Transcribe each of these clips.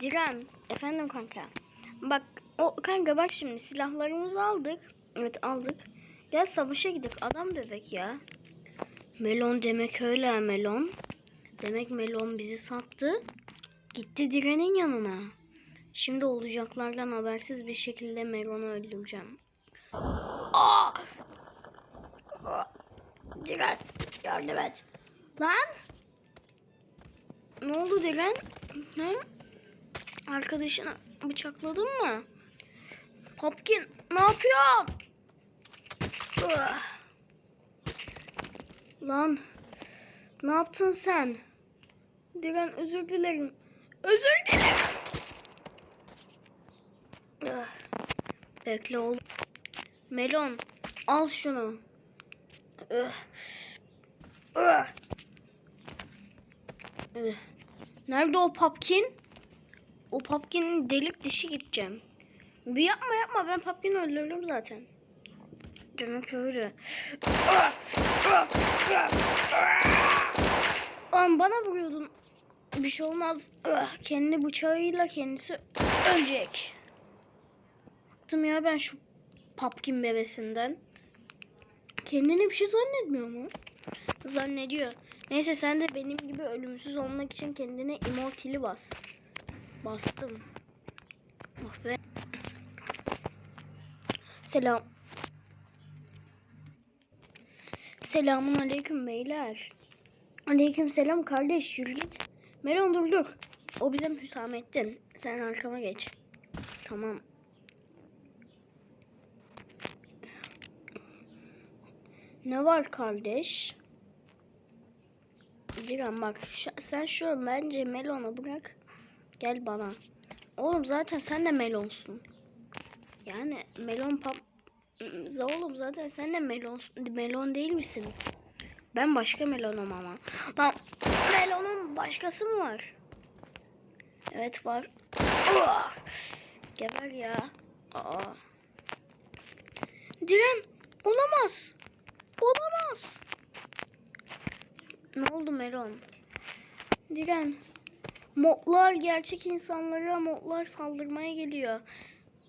Diren. Efendim kanka. Bak o kanka bak şimdi silahlarımızı aldık. Evet aldık. Gel savaşa gidelim. Adam dövek ya. Melon demek öyle melon. Demek melon bizi sattı. Gitti Diren'in yanına. Şimdi olacaklardan habersiz bir şekilde Melon'u öldüreceğim. Aa! Aa! Diren yardım et. Lan! Ne oldu Diren? Ne? Arkadaşını bıçakladın mı? Popkin ne yapıyorsun? Lan ne yaptın sen? Diren özür dilerim. Özür dilerim. Bekle oğlum. Melon al şunu. Nerede o Popkin? O Popkin'in delik dişi gideceğim. Bir yapma yapma ben Popkin'i öldürürüm zaten. Demek öyle. Lan bana vuruyordun. Bir şey olmaz. Kendi bıçağıyla kendisi ölecek. Bıktım ya ben şu Popkin bebesinden. Kendini bir şey zannetmiyor mu? Zannediyor. Neyse sen de benim gibi ölümsüz olmak için kendine immortali bas. Bastım. Oh be. Selam. Selamun aleyküm beyler. Aleyküm selam kardeş yürü git. Melon dur dur. O bizim Hüsamettin. Sen arkama geç. Tamam. Ne var kardeş? Diren bak sen şu bence Melon'u bırak. Gel bana. Oğlum zaten sen de melonsun. Yani melon pap... Oğlum zaten sen de melon, melon değil misin? Ben başka melonum ama. Lan melonun başkası mı var? Evet var. Ah! Geber ya. Aa. Diren olamaz. Olamaz. Ne oldu Melon? Diren. Modlar gerçek insanlara modlar saldırmaya geliyor.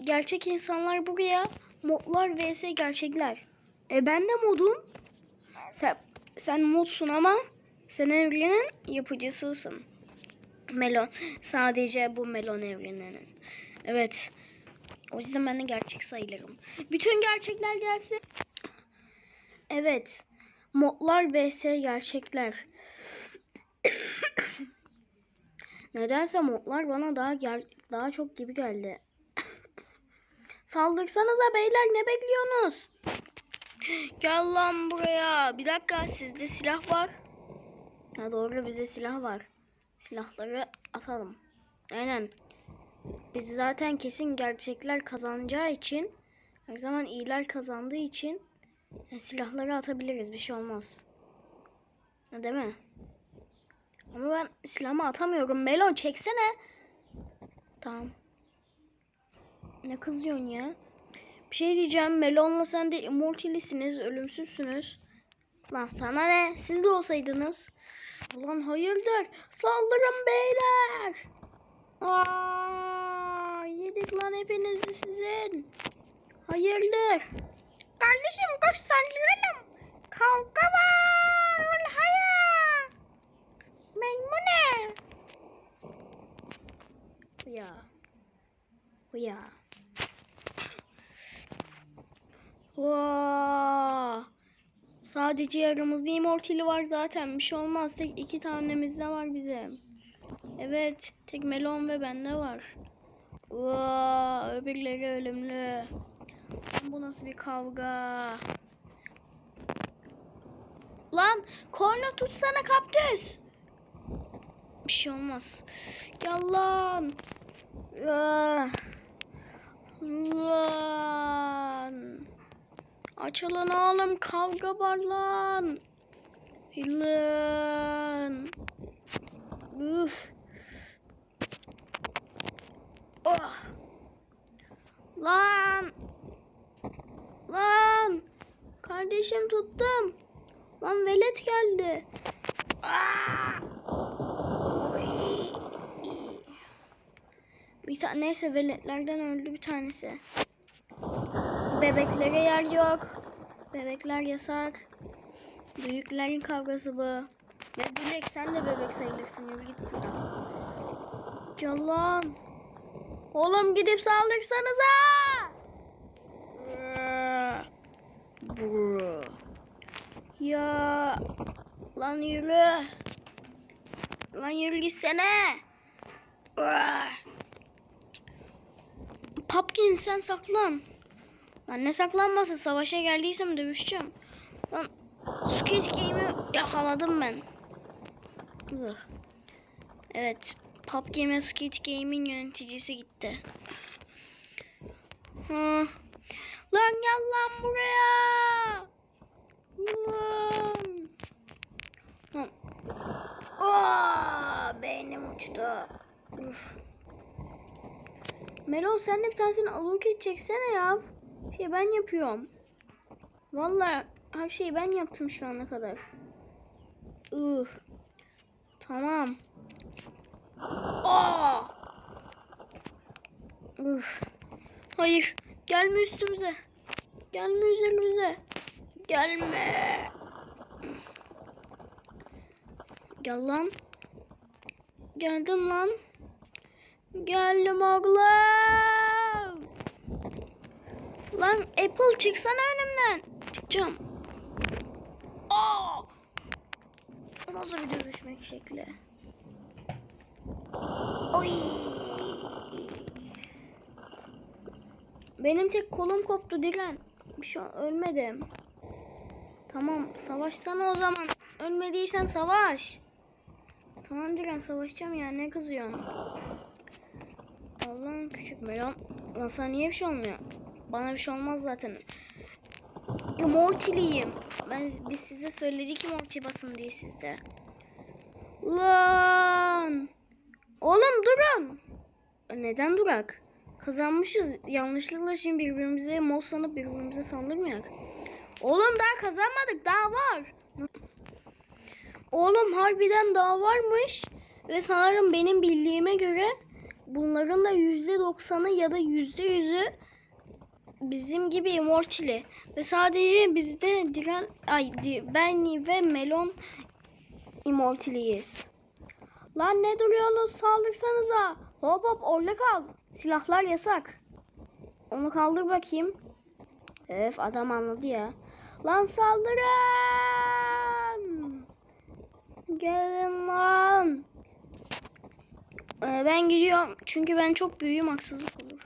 Gerçek insanlar buraya modlar vs gerçekler. E ben de modum. Sen, sen modsun ama sen evrenin yapıcısısın. Melon. Sadece bu melon evreninin. Evet. O yüzden ben de gerçek sayılırım. Bütün gerçekler gelsin. Evet. Modlar vs gerçekler. Nedense modlar bana daha gel daha çok gibi geldi. Saldırsanıza beyler ne bekliyorsunuz? Gel lan buraya. Bir dakika sizde silah var. Ha doğru bizde silah var. Silahları atalım. Aynen. Biz zaten kesin gerçekler kazanacağı için her zaman iyiler kazandığı için yani silahları atabiliriz. Bir şey olmaz. Değil mi? Ama ben silahımı atamıyorum. Melon çeksene. Tamam. Ne kızıyorsun ya? Bir şey diyeceğim. Melon'la sen de immortalisiniz. Ölümsüzsünüz. Lan sana ne? Siz de olsaydınız. Ulan hayırdır? Saldırın beyler. Aa, yedik lan hepinizi sizin. Hayırdır? Kardeşim koş saldıralım. Kavga var. Ya. Ya. Vaa. Sadece yarımızda immortali var zaten. Bir şey olmaz. Tek iki tanemiz de var bizim. Evet. Tek melon ve bende var. Vaa. Öbürleri ölümlü. Bu nasıl bir kavga? Lan korna tutsana kaktüs. Bir şey olmaz. Gel lan. Ah. Açılın oğlum kavga var lan. Lan. Üf. Oh. Lan. Lan. Kardeşim tuttum. Lan velet geldi. Aa! Oy. Bir tane neyse veletlerden öldü bir tanesi. Bebeklere yer yok. Bebekler yasak. Büyüklerin kavgası bu. Ve Dilek sen de bebek sayılırsın. Yürü git buradan. Yalan. Oğlum gidip saldırsanıza. Brr. Ya lan yürü. Lan yürü gitsene. Brr. Pumpkin sen saklan. Lan ne saklanması savaşa geldiysem dövüşeceğim. Lan Squid Game'i yakaladım ben. Evet. Ve Squid Game'in yöneticisi gitti. Hı. Lan gel lan buraya. Lan. Aa, beynim uçtu. Uf. Melon sen de bir tanesini aluket çeksene ya. Şey ben yapıyorum. Vallahi her şeyi ben yaptım şu ana kadar. Uf. Tamam. Aa! Uf. Hayır. Gelme üstümüze. Gelme üzerimize. Gelme. Gel lan. Geldim lan. Geldim oğlum. Lan Apple çıksana önümden. Çıkacağım. Aa! Nasıl bir dövüşmek şekli? Oy! Benim tek kolum koptu Diren. Bir şey ölmedim. Tamam savaşsana o zaman. Ölmediysen savaş. Tamam Diren savaşacağım ya ne kızıyorsun? Allah'ım küçük melon. Lan sana niye bir şey olmuyor? Bana bir şey olmaz zaten. Immortal'iyim. Ben biz size söyledik Immortal basın diye sizde. Lan! Oğlum durun. Neden durak? Kazanmışız. Yanlışlıkla şimdi birbirimize mol sanıp birbirimize saldırmayak. Oğlum daha kazanmadık. Daha var. Oğlum harbiden daha varmış. Ve sanırım benim bildiğime göre bunların da yüzde doksanı ya da yüzde yüzü bizim gibi immortali. Ve sadece bizde Diren, ay ben ve Melon immortaliyiz. Lan ne duruyorsunuz saldırsanıza. Hop hop orada kal. Silahlar yasak. Onu kaldır bakayım. Öf adam anladı ya. Lan saldırın. Gelin lan. Ee, ben gidiyorum. Çünkü ben çok büyüğüm haksızlık olur.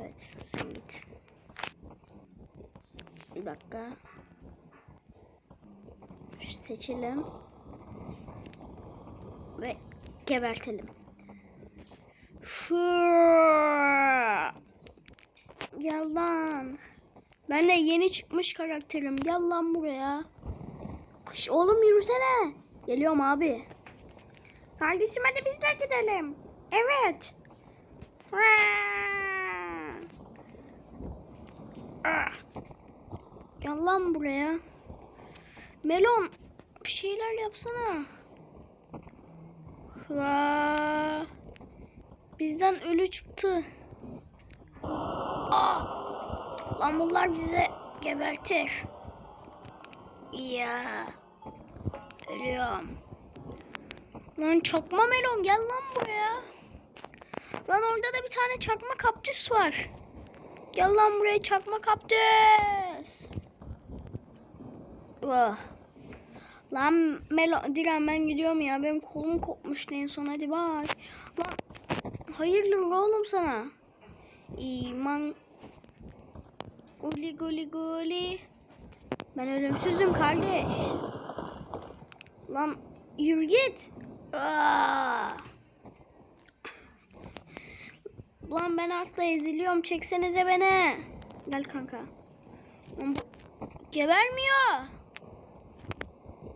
Evet sen git. Bir dakika. Seçelim. Ve gebertelim. Şu. Gel lan. Ben de yeni çıkmış karakterim. Gel lan buraya. Kış oğlum yürüsene. Geliyorum abi. Kardeşim hadi biz de gidelim. Evet. Ah. Gel lan buraya. Melon bir şeyler yapsana. Ha. Bizden ölü çıktı. Aa. Lan bunlar bize gebertir. Ya. Ölüyorum. Lan çakma melon gel lan buraya. Lan orada da bir tane çakma kaktüs var. Gel lan buraya çakma kaktüs. Oh. Lan Melo Diren ben gidiyorum ya. Benim kolum kopmuştu en son hadi bak. Lan hayırdır oğlum sana. İman Uli guli guli. Ben ölümsüzüm kardeş. Lan yürü git. Aa! Lan ben asla eziliyorum. Çeksenize beni. Gel kanka. Gebermiyor.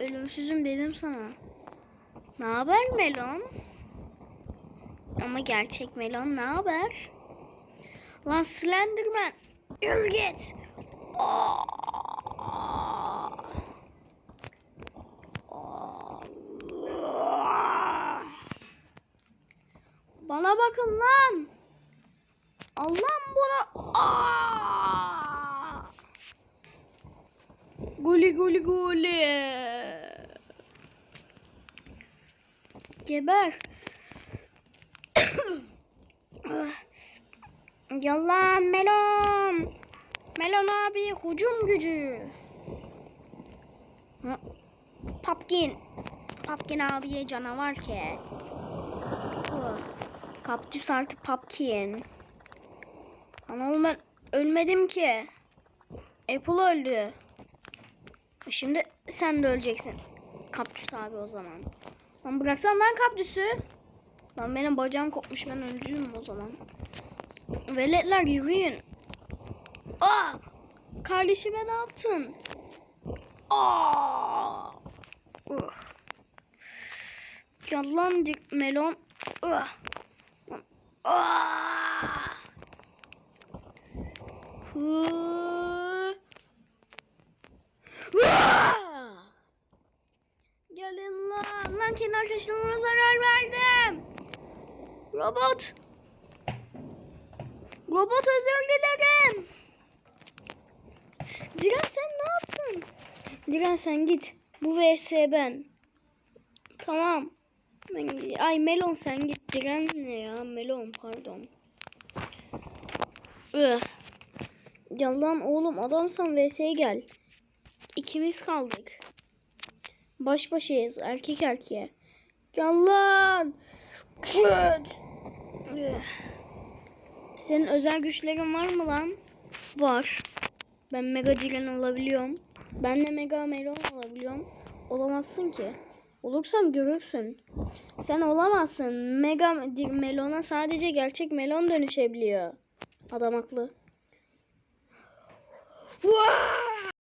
Ölümsüzüm dedim sana. Ne haber melon? Ama gerçek melon ne haber? Lan Slenderman. Yürü git. Bana bakın lan. Allah'ım buna. Guli guli guli. Geber. Yallah melon. Melon abi hücum gücü. Papkin. Papkin abiye canavar ki. Hı. Kaktüs artık Papkin. Ana oğlum ben ölmedim ki. Apple öldü. Şimdi sen de öleceksin. Kaktüs abi o zaman. Lan bıraksan lan kaktüsü. Lan benim bacağım kopmuş ben öldüğüm o zaman. Veletler yürüyün. Aa! Kardeşime ne yaptın? Aa! Uh. Yalan dik melon. Uh. Aa! Gelin lan. Lan kendi arkadaşlarıma zarar verdim. Robot. Robot özür dilerim. Diren sen ne yaptın? Diren sen git. Bu vs ben. Tamam. Ben. Ay Melon sen git. Diren ne ya? Melon pardon. Üh. Ya lan oğlum adamsan vs'ye gel. İkimiz kaldık. Baş başayız erkek erkeğe. Gel lan. Küt. Üh. Senin özel güçlerin var mı lan? Var. Ben mega diren alabiliyorum. Ben de mega melon alabiliyorum. Olamazsın ki. Olursam görürsün. Sen olamazsın. Mega melona sadece gerçek melon dönüşebiliyor. Adam haklı. 哇！